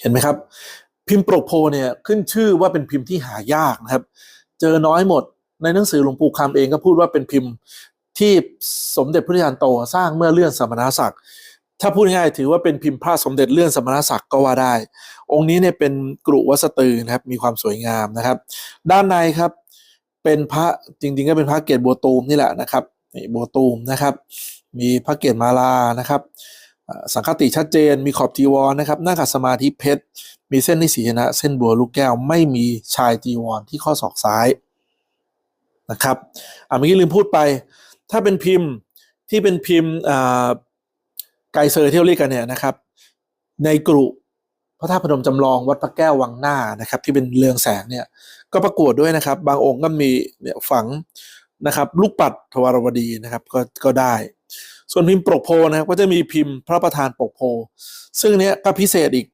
เห็นไหมครับ พิมพ์ปกโพเนี่ยขึ้นชื่อว่าเป็นพิมพ์ที่หายากนะครับ เจอน้อยหมดในหนังสือหลวงปู่คำเองก็พูดว่าเป็นพิมพ์ที่สมเด็จพระยานโตสร้างเมื่อเลื่อนสมณศักดิ์ถ้าพูดง่ายถือว่าเป็นพิมพ์พระสมเด็จเลื่อนสมณศักดิ์ก็ว่าได้ องค์นี้เนี่ยเป็นกรุวัสตือนะครับมีความสวยงามนะครับ ด้านในครับเป็นพระจริงๆ ก็เป็นพระเกศบัวตูมนี่แหละนะครับนี่บัวตูมนะครับ มีพระเกศมาลานะครับ สังคติชัดเจน มีขอบจีวรนะครับหน้าขัดสมาธิเพชร มีเส้นนิสีนะ เส้นบัวลูกแก้ว ไม่มีชายจีวรที่ข้อศอกซ้ายนะครับอ่าเมื่อกี้ลืมพูดไป ถ้าเป็นพิมพ์ที่เป็นพิมพ์ไกเซอร์ที่เราเรียกกันเนี่ยนะครับ ในกรุพระธาตุพนมจำลองวัดพระแก้ววังหน้านะครับ ที่เป็นเรืองแสงเนี่ยก็ประกวดด้วยนะครับ บางองค์ก็มีเนี่ยฝังนะครับ ลูกปัดทวารวดีนะครับก็ก็ได้ ส่วนพิมพ์ปกโพนะครับก็จะมีพิมพ์พระประธานปกโพ ซึ่งเนี้ยก็พิเศษอีก